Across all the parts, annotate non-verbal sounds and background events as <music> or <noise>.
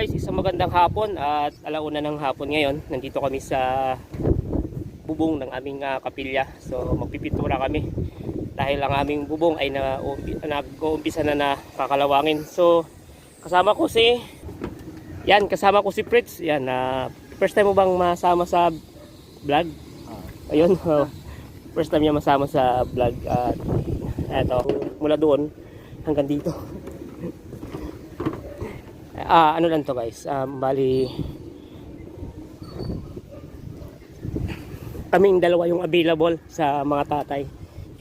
guys, isang magandang hapon at alauna ng hapon ngayon. Nandito kami sa bubong ng aming ah, kapilya. So magpipintura kami dahil ang aming bubong ay na, nag-uumpisa na na kakalawangin. So kasama ko si yan, kasama ko si Fritz. Yan, na first time mo bang masama sa vlog? Ayun, <laughs> oh, first time niya masama sa vlog at eto, mula doon hanggang dito. Ah, ano lang to guys. Um, bali kaming dalawa yung available sa mga tatay.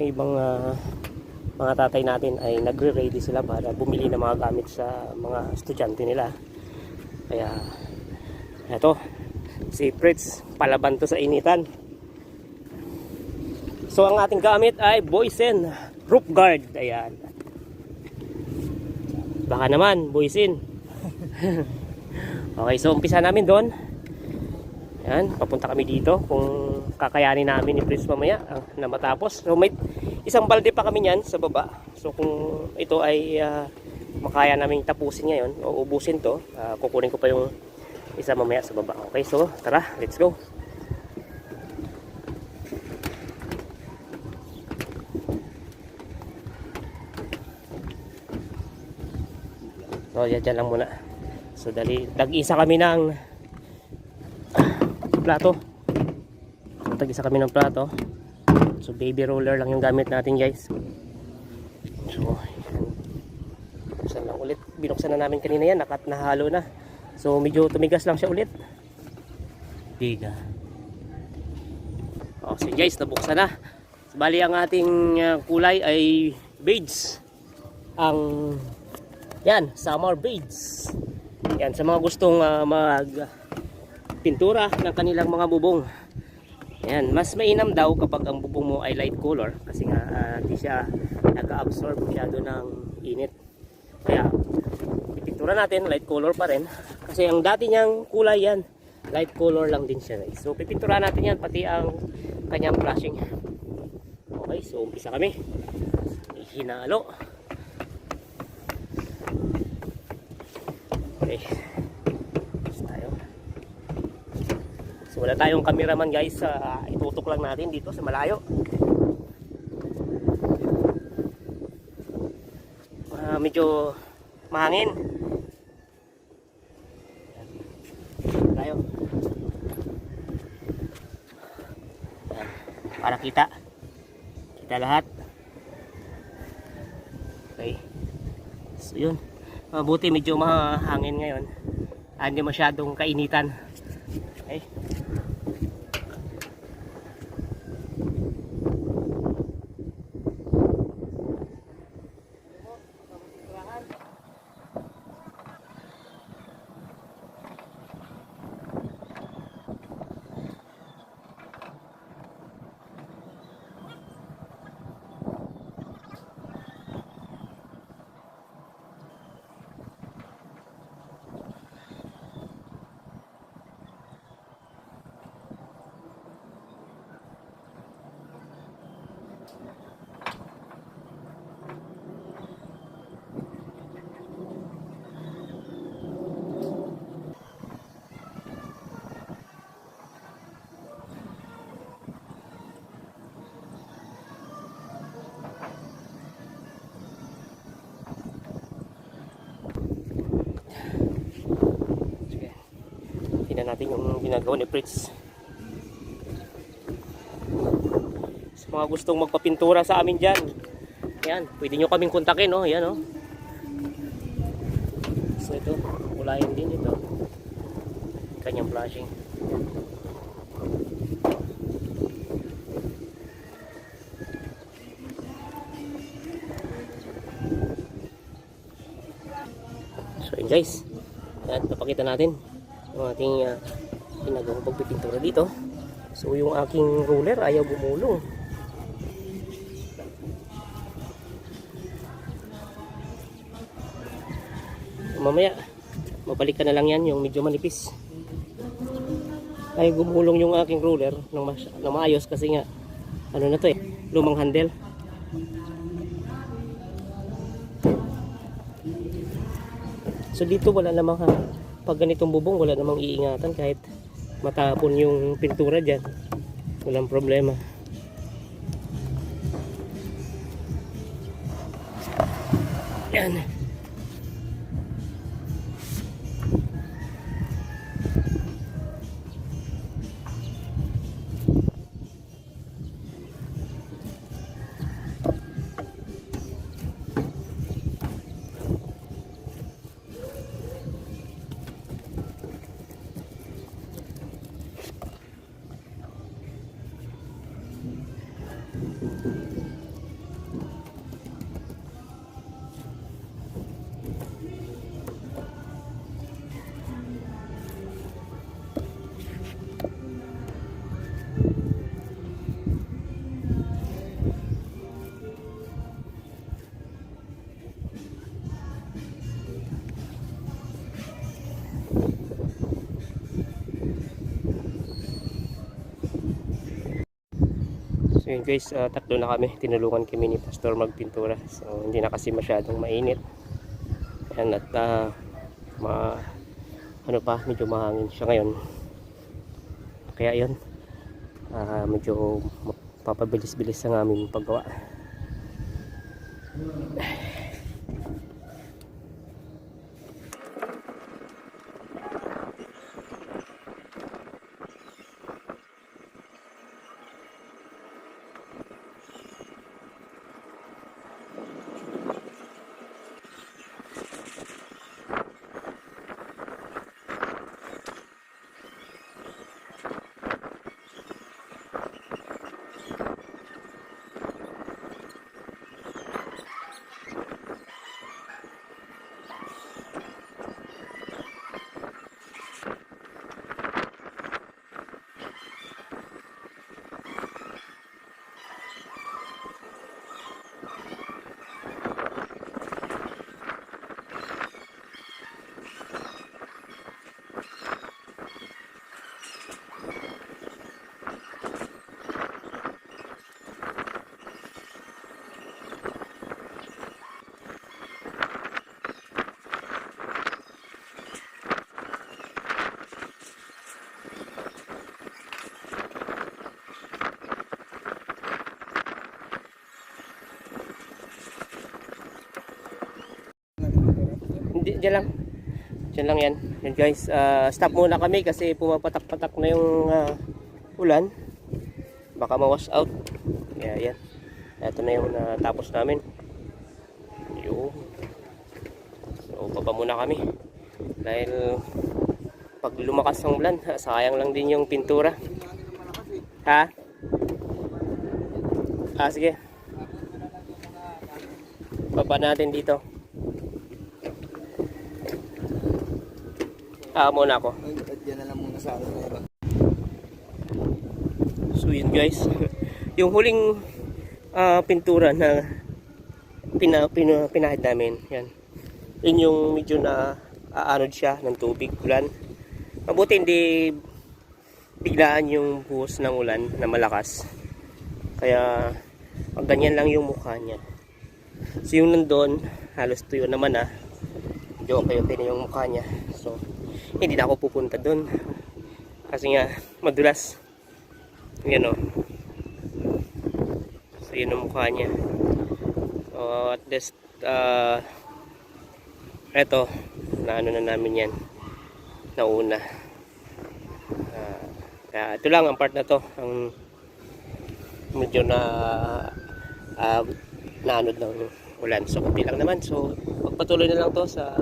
Yung ibang ah, mga tatay natin ay nagre-ready sila para bumili ng mga gamit sa mga estudyante nila. Kaya eto si Fritz palaban to sa initan. So ang ating gamit ay Boysen roof guard. Ayan. Baka naman, Boysen. <laughs> okay, so umpisa namin doon. Yan, papunta kami dito kung kakayanin namin ni Prince mamaya ah, na matapos. So may isang balde pa kami niyan sa baba. So kung ito ay ah, makaya namin tapusin ngayon o ubusin to, ah, kukunin ko pa yung isa mamaya sa baba. Okay, so tara, let's go. So, yan dyan lang muna. So, dali, tag-isa kami ng <sighs> plato. So, tag-isa kami ng plato. So, baby roller lang yung gamit natin, guys. So. Buksan ulit. Binuksan na namin kanina yan. Nakat nahalo na. So, medyo tumigas lang siya ulit. Biga. Oh, so guys, nabuksan na. So, bali, ang ating ah, kulay ay beige. Ang yan, summer beads. Yan, sa mga gustong ah, mag pintura ng kanilang mga bubong. Yan, mas mainam daw kapag ang bubong mo ay light color kasi nga hindi siya nag-absorb masyado ng init. Kaya, ipintura natin, light color pa rin. Kasi ang dati niyang kulay yan, light color lang din siya. guys. So, pipintura natin yan, pati ang kanyang flashing. Okay, so umpisa kami. Hinalo. Okay. Tayo. So wala tayong cameraman guys. Uh, itutok lang natin dito sa malayo. Ah, medyo mahangin. Tayo. Para kita. Kita lahat. Okay. So yun. Mabuti medyo mahangin ngayon. Ah, hindi masyadong kainitan. Okay. Natin yung ginagawa ni Fritz. Sa mga gustong magpapintura sa amin dyan. Yan, pwede nyo kaming kontakin, no? Yan, no? So ito, kulayan din ito. Kanyang flashing. So guys. Yan, papakita natin yung ating uh, ginagawang pagpipintura dito. So yung aking ruler ayaw bumulong. Mamaya, mabalikan na lang yan yung medyo manipis. Ay gumulong yung aking ruler ng, mas, ng maayos kasi nga ano na to eh, lumang handle. So dito wala namang ha, pag ganitong bubong wala namang iingatan kahit matapon yung pintura dyan. Walang problema. Yan So yun guys, ah, tatlo na kami. Tinulungan kami ni Pastor magpintura. So hindi na kasi masyadong mainit. Ayan at ah, ma, ano pa, medyo mahangin siya ngayon. Kaya yun, ah, medyo papabilis-bilis ang aming paggawa. Hindi, dyan lang. Dyan lang yan. Yan guys, ah, stop muna kami kasi pumapatak-patak na yung ah, ulan. Baka ma-wash out. Kaya yan. Ito na yung natapos namin. Yun. So, baba muna kami. Dahil pag lumakas ang ulan, <laughs> sayang lang din yung pintura. Ha? Ah, sige. Baba natin dito. Ah, muna ako. Diyan na lang muna sa akin. So yun guys, <laughs> yung huling ah, pintura na pina, pina, pinahid namin, yan. Yun yung medyo na aanod siya ng tubig, ulan. Mabuti hindi biglaan yung buhos ng ulan na malakas. Kaya pag ganyan lang yung mukha niya. So yung nandun, halos tuyo naman ah. Medyo okay okay na yung mukha niya. So hindi na ako pupunta doon. Kasi nga madulas. Yan o. So yun ang mukha niya. So at least uh, eto na ano na namin yan nauna. Uh, kaya ito lang ang part na to ang medyo na uh, naanod ng ulan. So kunti lang naman. So pagpatuloy na lang to sa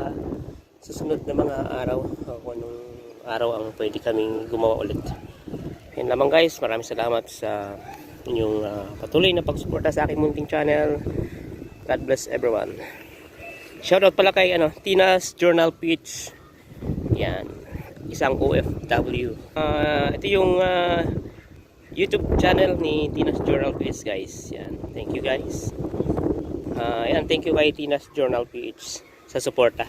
susunod na mga araw kung anong araw ang pwede kaming gumawa ulit. Yan lamang guys, maraming salamat sa inyong ah, patuloy na pagsuporta sa aking munting channel. God bless everyone. Shoutout pala kay ano, Tina's Journal Peach. Yan, isang OFW. Ah, ito yung ah, YouTube channel ni Tina's Journal Peach guys. Yan, thank you guys. Ah, yan, thank you kay Tina's Journal Peach sa suporta.